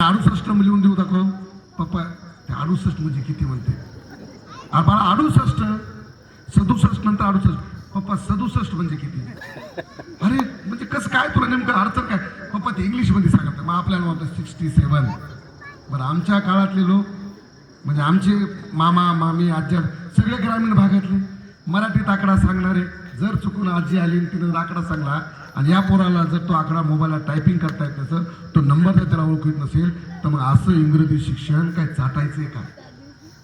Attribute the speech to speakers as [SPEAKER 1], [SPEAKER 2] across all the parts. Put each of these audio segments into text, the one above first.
[SPEAKER 1] अडुसष्ट लिहून देऊ दाखव. पप्पा ते अडुसष्ट म्हणजे किती म्हणते? आ, अडुसष्ट. सदुसष्ट नंतर अडुसष्ट. पप्पा सदुसष्ट म्हणजे किती? अरे म्हणजे कसं काय तुला नेमकं अडचण काय? पप्पा ते इंग्लिशमध्ये सांगत मग आपल्याला म्हणतं सिक्स्टी सेवन बरं आमच्या काळातले लोक म्हणजे आमचे मामा मामी आज्या सगळे ग्रामीण भागातले मराठीत आकडा सांगणारे जर चुकून आजी आली तिनं आकडा सांगला आणि या पोराला जर तो आकडा मोबाईलला टायपिंग करता येत नसेल तो नंबर जर त्याला ओळखू येत नसेल तर मग असं इंग्रजी शिक्षण काय चाटायचंय का?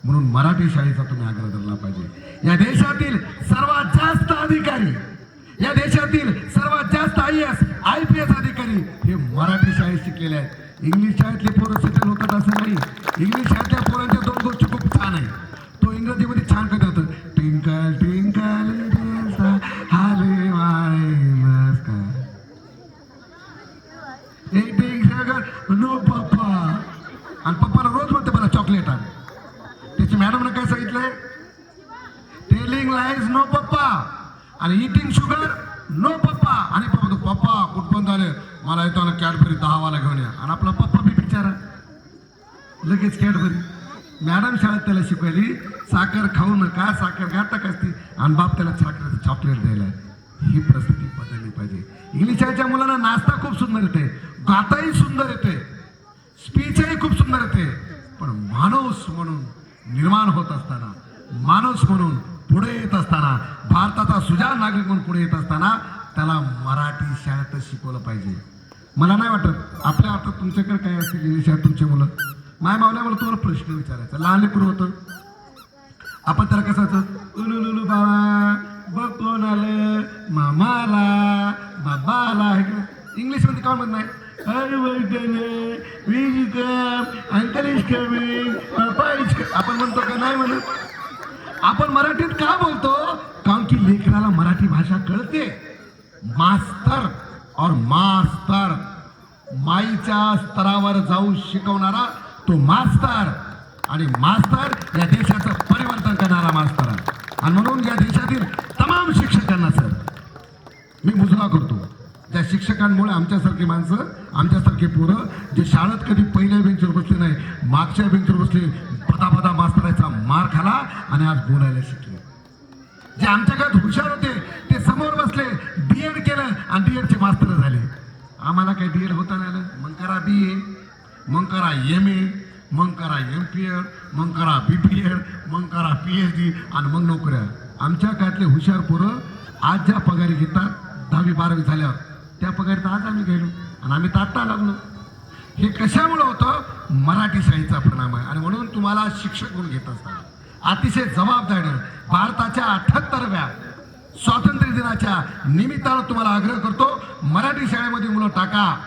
[SPEAKER 1] म्हणून मराठी शाळेचा तुम्ही आग्रह धरला पाहिजे. या देशातील सर्वात जास्त अधिकारी या देशातील सर्वात जास्त I S I P S अधिकारी हे मराठी शाळेत शिकलेले आहेत. इंग्लिश शाळेतले पोरं सेटल होतात असं नाही. इंग्लिश शाळेतल्या नो पप्पा. आणि पप्पाला रोज म्हणते मला चॉकलेट आण. त्याची मॅडमनं काय सांगितलंय? टेलिंग लाईज नो पप्पा. आणि इटिंग शुगर नो पप्पा. आणि पप्पा तो पप्पा कुठपर्यंत आले? मला येतो ना कॅडबरी दहावाला घेऊन या. आणि आपला पप्पा बी बिचारा. लगेच कॅडबरी मॅडम शाळेत त्याला शिकवली साखर खाऊ नका साखर घातक असते. आणि बाप त्याला साखर चॉकलेट द्यायला. ही परिस्थिती बदलली पाहिजे. इंग्लिश शाळेच्या मुलांना नाश्ता खूप सुंदर येते. गाताही सुंदर येते. स्पीचही खूप सुंदर येते. पण माणूस म्हणून निर्माण होत असताना माणूस म्हणून पुढे येत असताना भारताचा सुजाण नागरिक म्हणून पुढे येत असताना त्याला मराठी शाळेतच शिकवलं पाहिजे. मला नाही वाटत. आपल्या आता तुमच्याकडे काय असेल इंग्लिश शाळेत तुमचे मुलं? माय मावल्या मला तुम्हाला प्रश्न विचारायचा. लहान लेकरू होतं. आपण त्याला कसं असं उलू लुलू बाबा बघ कोण आलं मामाला बाबाला हे इंग्लिशमध्ये काय म्हणत नाही. वीज कम अंकल इज आपण म्हणतो का नाही म्हणत? आपण मराठीत का बोलतो? कारण की लेखनाला मराठी भाषा कळते. मास्तर और मास्तर. माईच्या स्तरावर जाऊन शिकवणारा तो मास्तर. आणि मास्तर या देशाचं परिवर्तन करणारा मास्तर. आहे आणि म्हणून या देशातील तमाम शिक्षकांना सर मी मुजरा करतो. त्या शिक्षकांमुळे आमच्यासारखी माणसं आमच्यासारखे पोरं जे शाळेत कधी पहिल्या बेंचवर बसले नाही मागच्या बेंचवर बसले पदा पदा मास्तराचा मार खाला आणि आज बोलायला शिकले. जे आमच्या हुशार होते ते समोर बसले डीएड केलं आणि डीएडचे मास्तर झाले. आम्हाला काही डीएड होता नाही आलं. मग करा बी ए मग करा एम ए मग करा एम पी एड मग करा बी पी एड मग करा पी एच डी आणि मग नोकऱ्या. आमच्या काळातले हुशार पोरं आज ज्या पगारी घेतात दहावी बारावी झाल्यावर त्या पगारीत आज आम्ही गेलो आणि आम्ही तात्ता लागलो. हे कशामुळं होतं? मराठी शाळेचा परिणाम आहे. आणि म्हणून तुम्हाला शिक्षक म्हणून घेत असताना. अतिशय जबाबदारीनं भारताच्या अठ्याहत्तरव्या स्वातंत्र्य दिनाच्या निमित्तानं तुम्हाला आग्रह करतो मराठी शाळेमध्ये मुलं टाका.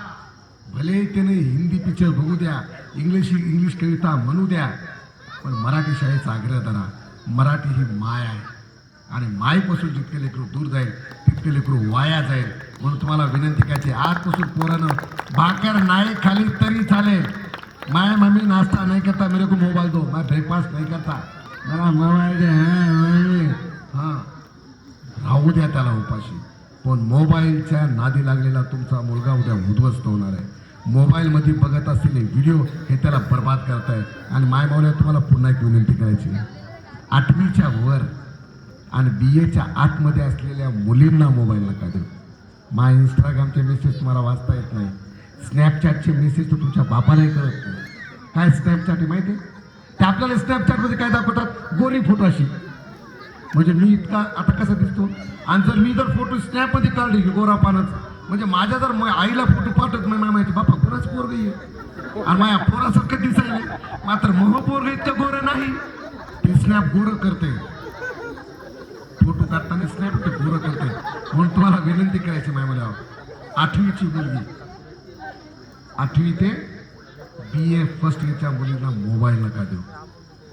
[SPEAKER 1] भले त्याने हिंदी पिक्चर बघू द्या इंग्लिश इंग्लिश कविता म्हणू द्या पण मराठी शाळेचा आग्रह धरा. मराठी ही माय आहे. आणि मायपासून जितके लेकरू दूर जाईल तितके लेकरू वाया जाईल. म्हणून तुम्हाला विनंती करायची आजपासून पोरानं भाकर नाही खाली तरी चालेल. माय मम्मी नाश्ता नाही करता मेरे को मोबाईल दो. मैं ब्रेकफास्ट नाही करता. मला मोबाईल दे हां राहू द्या त्याला उपाशी. पण मोबाईलच्या नादी लागलेला तुमचा मुलगा उद्या उद्ध्वस्त होणार आहे. मोबाईलमध्ये बघत असलेले व्हिडिओ हे त्याला बर्बाद करताय. आणि माय मावल्या तुम्हाला पुन्हा एक विनंती करायची आठवीच्या वर आणि बी एच्या आतमध्ये असलेल्या मुलींना मोबाईल नका देऊ. माय इंस्टाग्रामचे मेसेज तुम्हाला वाचता येत नाही. स्नॅपचॅटचे मेसेज तर तुमच्या बापालाही कळत नाही. काय स्नॅपचॅट आहे माहिती? आहे ते आपल्याला स्नॅपचॅटमध्ये काय दाखवतात? गोरी फोटो अशी. म्हणजे मी इतका आता कसा दिसतो. आणि जर मी जर फोटो स्नॅपमध्ये काढले की गोरा पानाचा म्हणजे माझ्या जर आईला फोटो पाठवत नाही माहिती बापा कोणाच पोरग आहे. आणि माझ्या पोरासारखं दिसायला. मात्र मोह पोरग इतकं गोरं नाही. ते स्नॅप गोरं करते फोटो काढताना स्नॅप ते गोरं करते म्हणून तुम्हाला विनंती करायची आठवीची मुलगी. आठवी ते बी ए फर्स्ट इयरच्या मुलींना मोबाईल नका देऊ.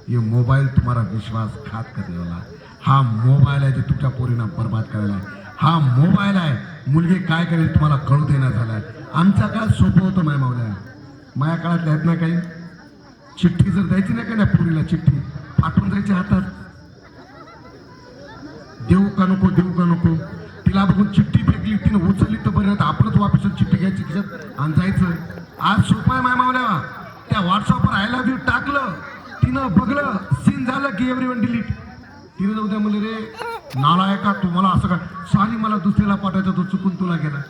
[SPEAKER 1] हे मोबाईल तुम्हाला विश्वासघात करण्याला हा मोबाईल आहे जे तुमच्या पोरींना बर्बाद करायला आहे. हा मोबाईल आहे. मुलगी काय करेल तुम्हाला कळू देण्यात झाला आहे आमच्या काळात सोपं होतं माय मावल्या. माया काळात आहेत ना काही? चिठ्ठी जर द्यायची ना काही त्या पोरीला चिठ्ठी? पाठवून जायची हातात. देऊ का नको देऊ का नको? तिला बघून चिठ्ठी फेकली तिने उचलली तर बरं आपणच वापस चिठ्ठी घ्यायची खिशात आणि जायचं. आज सोपं आहे माय मावल्या त्या व्हॉट्सअपवर आय लव्ह यू टाकलं तिनं बघलं सीन झालं की एव्हरी वन डिलीट तिने जाऊ द्या म्हणले रे नाला का तू? मला असं काय सॉरी मला दुसऱ्याला पाठवायचं तो चुकून तुला गेला.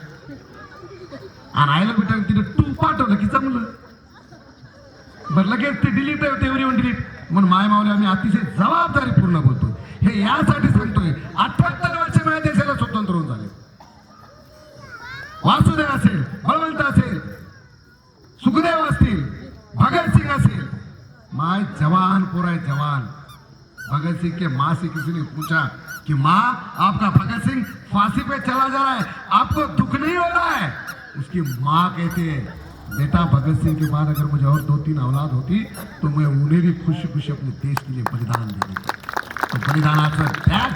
[SPEAKER 1] आणि आयला भेटा तिने टू पाठवलं की जमलं. बरं लगेच ते डिलीट आहे एव्हरी वन डिलीट म्हणून माय मावल्या आम्ही अतिशय जबाबदारी पूर्ण बोलतो हे यासाठी सांगतोय अठ्याहत्तर वर्ष माझ्या देशाला स्वतंत्र होऊन झाले वासुदेव असेल बळवंत असेल सुखदेव असतील भगत सिंह असेल माय जवान पूरा है जवान भगत सिंह के माँ से किसी ने पूछा कि माँ आपका भगत सिंह फांसी पे चला जा रहा है आपको दुख नहीं हो रहा है? उसकी माँ कहती है बेटा भगत सिंह के बाद अगर मुझे और दो तीन औलाद होती तो मैं उन्हें भी खुशी खुशी अपने देश के लिए बलिदान देने तो बलिदानाचा त्याग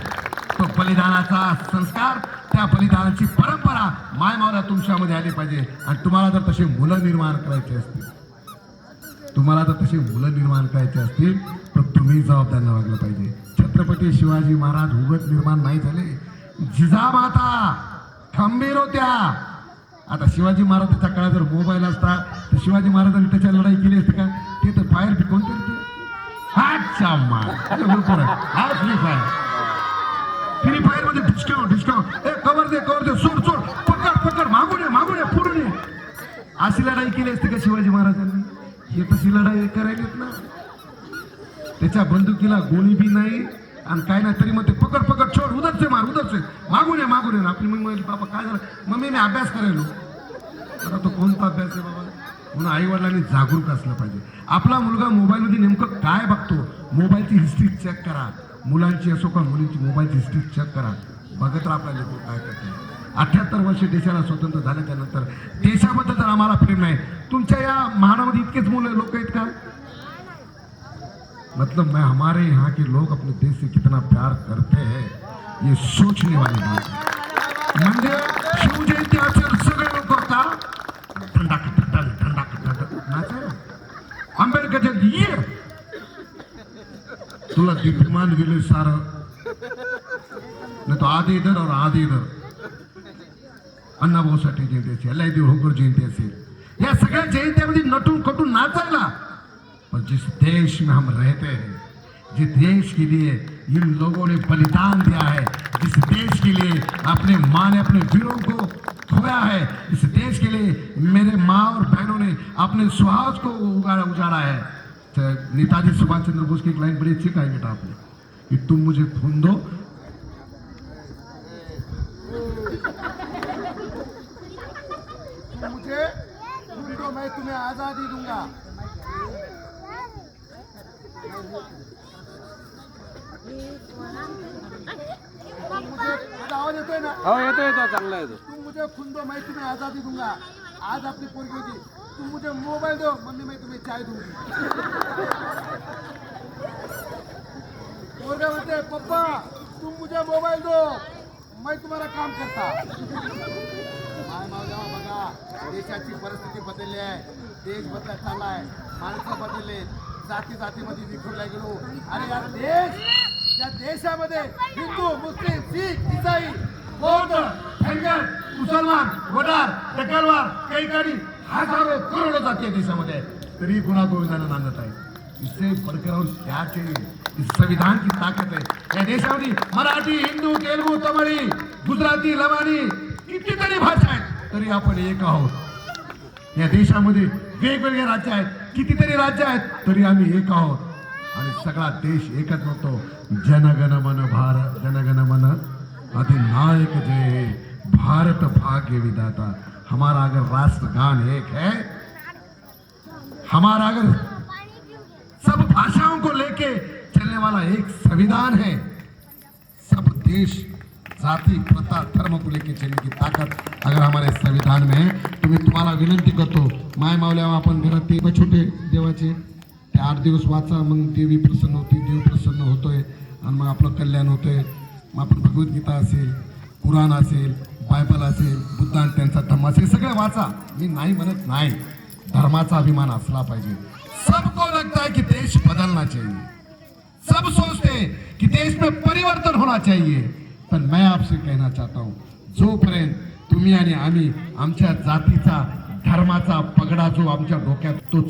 [SPEAKER 1] तो बलिदानाचा संस्कार त्या बलिदानाची परंपरा माय मावला तुमच्यामध्ये आली पाहिजे. आणि तुम्हाला जर तसे मुलं निर्माण करायचे असतील. तुम्हाला जर तशी मुलं निर्माण करायची असतील. तर तुम्ही जबाबदारीनं वागलं पाहिजे. छत्रपती शिवाजी महाराज उगत निर्माण नाही झाले. जिजामाता खंबीर होत्या. आता शिवाजी महाराजांच्या काळात जर मोबाईल असता तर शिवाजी महाराजांनी त्याच्या लढाई केली असते का? ते तर बाहेर पिकवून तरी ते मार आहे. हा फ्री फायर फ्री फायरमध्ये डिस्काउंट डिस्काउंट ए कवर दे कवर दे. सोड सोड. पकड पकड. मागू दे मागू दे. पुढे अशी लढाई केली असते का शिवाजी महाराजांनी? हे तशी लढाई करायलीत ना? त्याच्या बंदुकीला गोळी बी नाही आणि काय नाही तरी मग ते पकड पकड छोड उदरचे मार उदरचे. मागून ये मागून ये. आपली मम्मी म्हणली बाबा काय झालं? मम्मी मी अभ्यास करायलो. आता तो कोणता अभ्यास आहे बाबा? म्हणून आई वडिलांनी जागरूक असलं पाहिजे. आपला मुलगा मोबाईलमध्ये नेमकं काय बघतो? मोबाईलची हिस्ट्री चेक करा. मुलांची असो का मुलींची मोबाईलची हिस्ट्री चेक करा. बघत राहा आपल्या लेकरं काय करते अठ्याहत्तर वर्ष देशाला स्वतंत्र झाल्याच्यानंतर त्यानंतर देशाबद्दल तर आम्हाला प्रेम नाही. तुमच्या या महाडामध्ये इतकेच मुलं लोक आहेत का? मतलब मैं हमारे यहाँ के लोग अपने देश से कितना प्यार करते हैं ये सोचने वाली बात है। म्हणजे शिवजयंती असेल सगळे लोक का ठंडा थंडा थंडा थंडा नाचायला अंबेडकर जयंती ये! तुला दीप्यमान दिले सारा। नाही तो आधी इधर और आधी इधर। अण्णाभाऊसाठी जयंती असेल एल आय होकर जयंती असेल या सगळ्या जयंत्यामध्ये नटून कटून नाचायला पर जिस देश में हम रहते हैं, जिस देश के लिए इन लोगों ने बलिदान दिया है, जिस देश के लिए अपने माँ ने अपने वीरों को खोया है, इस देश के लिए मेरे माँ और बहनों ने अपने सुहास को उगाड़ा, उजाड़ा है। तो नेताजी सुभाष चंद्र बोस की एक लाइन बड़ी अच्छी कही बेटा आपने कि तुम मुझे खून दो।
[SPEAKER 2] मुझे मैं तुम्हें आज़ादी दूँगा। आवाज येतोय ना?
[SPEAKER 3] हो येतो येतो चांगला येतो
[SPEAKER 2] तुम मुझे खून दो मैं तुम्हें आजादी दूंगा. आज आपली पोरगी होती. तुम मुझे मोबाईल दो मम्मी मैं तुम्हें चाय दूंगी. पोरगा म्हणते पप्पा तुम मुझे मोबाईल दो. मैं तुम्हारा काम करता. माय मावल्या बघा देशाची परिस्थिती बदलली आहे. देश बदलत चाललाय माणसं बदलले जाती जातीमध्ये विखुरला गेलो. अरे या देश या देशामध्ये हिंदू मुस्लिम शीख इसाई
[SPEAKER 1] बौद्ध धनगर मुसलमान वडार टकलवार काही हजारो करोडो जाती या देशामध्ये तरी गुन्हा गोविंदानं नांदत आहे इससे बढ़कर और क्या चाहिए इस संविधान की ताकत है या देशामध्ये मराठी हिंदू तेलुगू तमिळी गुजराती लवाणी कितीतरी भाषा आहेत. तरी आपण एक आहोत. या देशामध्ये वेगवेगळे राज्य आहेत. कितीतरी राज्य आहेत, तरी आम्ही एक आहोत. आणि सगळा देश एकच म्हणतो जनगण मन भारत, जनगण मन अधिनायक जय भारत भाग्य विधाता. हमारा अगर राष्ट्रगान एक है, हमारा अगर सब भाषाओं को लेके चलने वाला एक संविधान है, सब देश जाति प्रथा धर्म को लेके चलने की ताकत अगर हमारे संविधान में है तो मैं तुम्हाला विनंती करतो माय मावल्या आपण घरात ते छोटे देवाचे ते आठ दिवस वाचा मग देवी प्रसन्न होती देव प्रसन्न होतोय आणि मग आपलं कल्याण होतंय मग आपण भगवद्गीता असेल कुराण असेल बायबल असेल बुद्ध आणि त्यांचा धम्म असेल सगळे वाचा. मी नाही म्हणत नाही. धर्माचा अभिमान असला पाहिजे. सबको लगता है कि देश बदलना चाहिए. सब सोचते हैं कि देश में परिवर्तन होना चाहिए. पण मैं आपसे कहना चाहता हूँ जोपर्यंत तुम्ही आणि आम्ही आमच्या जातीचा धर्माचा पगडा जो आमच्या डोक्यात तो